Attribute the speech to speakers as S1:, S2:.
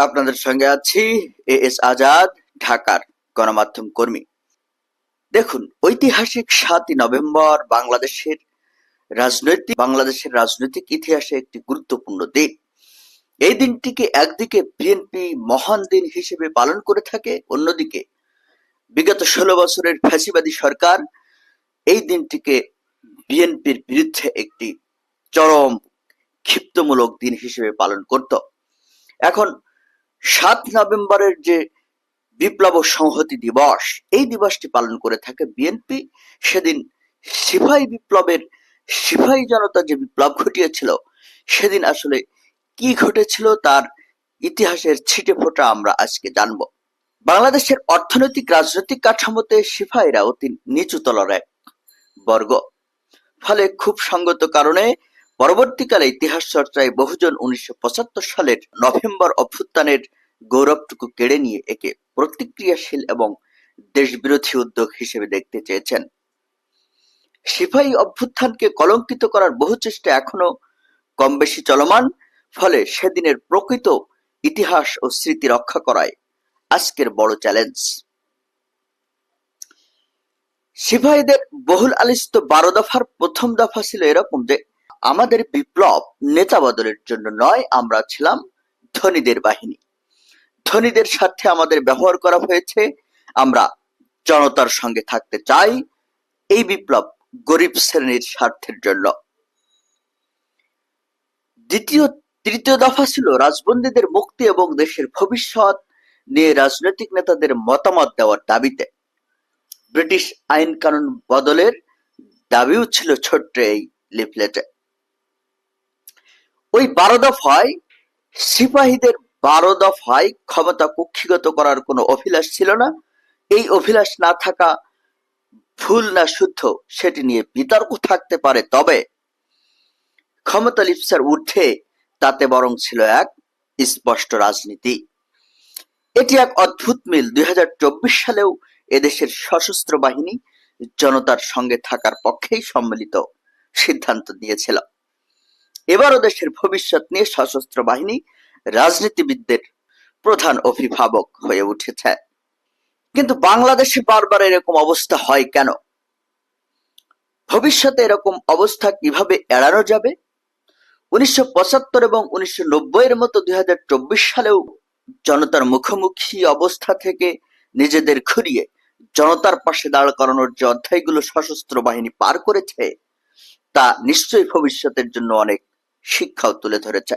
S1: আপনাদের সঙ্গে আছি এ এস আজাদ, ঢাকার গণমাধ্যম কর্মী। দেখুন, ঐতিহাসিক সাতই নভেম্বর বাংলাদেশের রাজনৈতিক বাংলাদেশের রাজনৈতিক ইতিহাসে একটি গুরুত্বপূর্ণ দিন। এই দিনটিকে একদিকে বিএনপি মহান দিন হিসেবে পালন করে থাকে, অন্যদিকে বিগত ষোলো বছরের ফ্যাসিবাদী সরকার এই দিনটিকে বিএনপির বিরুদ্ধে একটি চরম ক্ষিপ্তমূলক দিন হিসেবে পালন করত। এখন সাত নভেম্বরের যে বিপ্লব সংহতি দিবস, এই দিবসটি পালন করে থাকে বিএনপি সেদিন সিপাহী বিপ্লবের, সিপাহী জনতা যে বিপ্লব ঘটিয়েছিল, সেদিন আসলে কি ঘটেছিল তার ইতিহাসের ছিটে ফোটা আমরা আজকে জানব। বাংলাদেশের অর্থনৈতিক, রাজনৈতিক কাঠামোতে সিপাহীরা অতি নিচু তলার এক বর্গ। ফলে খুব সঙ্গত কারণে পরবর্তীকালে ইতিহাস চর্চায় বহুজন উনিশশো পঁচাত্তর সালের নভেম্বর অভ্যুত্থানের গৌরবটুকু কেড়ে নিয়ে একে প্রতিক্রিয়াশীল এবং দেশবিরোধী উদ্যোগ হিসেবে দেখতে চেয়েছেন। সিপাহী অভ্যুত্থানকে কলঙ্কিত করার বহু চেষ্টা এখনও কম বেশি চলমান, ফলে সেদিনের প্রকৃত ইতিহাস ও স্মৃতি রক্ষা করায় আজকের বড় চ্যালেঞ্জ। সিপাহীদের বহুল আলিস্ত বারো দফার প্রথম দফা ছিল এরকম যে আমাদের বিপ্লব নেতা বদলের জন্য নয়, আমরা ছিলাম ধনীদের বাহিনী। ধনীদের স্বার্থে আমাদের ব্যবহার করা হয়েছে। আমরা জনতার সঙ্গে থাকতে চাই। এই বিপ্লব গরিব শ্রেণির স্বার্থের জন্য। দ্বিতীয়, তৃতীয় দফা ছিল রাজবন্দীদের মুক্তি এবং দেশের ভবিষ্যৎ নিয়ে রাজনৈতিক নেতাদের মতামত দেওয়ার দাবিতে। ব্রিটিশ আইন কানুন বদলের দাবিও ছিল ছোট্ট এই লিফলেটে ওই বারো দফায় সিপাহীদের বারো দফায় ক্ষমতা কুক্ষিগত করার কোনো অভিলাষ ছিল না। এই অভিলাষ না থাকা ভুল না শুদ্ধ সেটি নিয়ে বিতর্ক থাকতে পারে, তবে ক্ষমতা লিপসার ঊর্ধ্বে তাতে বরং ছিল এক স্পষ্ট রাজনীতি। এটি এক অদ্ভুত মিল। দুই হাজার চব্বিশ সালেও এদেশের সশস্ত্র বাহিনী জনতার সঙ্গে থাকার পক্ষেই সম্মিলিত সিদ্ধান্ত নিয়েছিল এবারও দেশের ভবিষ্যৎ নিয়ে সশস্ত্র বাহিনী রাজনীতিবিদদের প্রধান অভিভাবক হয়ে উঠেছে। কিন্তু বাংলাদেশে বারবার এরকম অবস্থা হয় কেন? ভবিষ্যতে এরকম অবস্থা কীভাবে এড়ানো যাবে? উনিশশো পঁচাত্তর এবং উনিশশো নব্বই এর মতো দুই হাজার চব্বিশ সালেও জনতার মুখোমুখি অবস্থা থেকে নিজেদের ঘুরিয়ে জনতার পাশে দাঁড় করানোর যে অধ্যায়গুলো সশস্ত্র বাহিনী পার করেছে, তা নিশ্চয়ই ভবিষ্যতের জন্য অনেক শিক্ষাও তুলে ধরেছে।